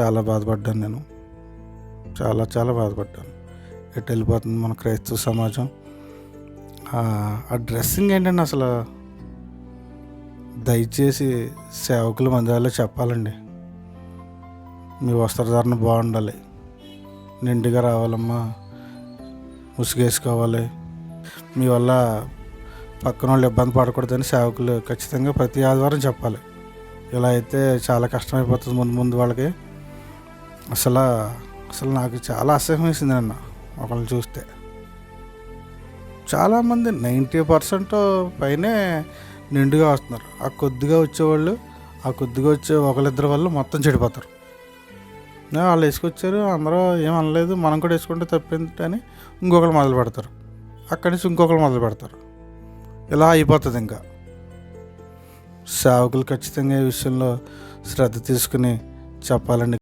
చాలా బాధపడ్డాను నేను. చాలా చాలా బాధపడ్డాను. ఎటు వెళ్ళిపోతుంది మన క్రైస్తవ సమాజం? ఆ డ్రెస్సింగ్ ఏంటండి అసలు? దయచేసి సేవకుల మందిరాల్లో చెప్పాలండి. మీ వస్త్రధారణ బాగుండాలి. నిండుగా రావాలమ్మా. ముసుగేసుకోవాలి. మీ వల్ల పక్కన వాళ్ళు ఇబ్బంది పడకూడదని సేవకులు ఖచ్చితంగా ప్రతి ఆదివారం చెప్పాలి. ఇలా అయితే చాలా కష్టమైపోతుంది ముందు ముందు వాళ్ళకి. అసలు అసలు నాకు చాలా అసహ్యం వేసింది అన్న ఒకళ్ళని చూస్తే. చాలామంది నైంటీ పర్సెంట్ పైనే నిండుగా వస్తున్నారు. ఆ కొద్దిగా వచ్చేవాళ్ళు ఆ కొద్దిగా వచ్చే ఒకళ్ళిద్దరు వాళ్ళు మొత్తం చెడిపోతారు. వాళ్ళు వేసుకొచ్చారు అందరూ ఏం అనలేదు మనం కూడా వేసుకుంటే తప్పింది అని ఇంకొకరు మొదలు పెడతారు. అక్కడి నుంచి ఇంకొకరు మొదలు పెడతారు. ఇలా అయిపోతుంది ఇంకా. సేవకులు ఖచ్చితంగా ఈ విషయంలో శ్రద్ధ తీసుకుని చెప్పాలండి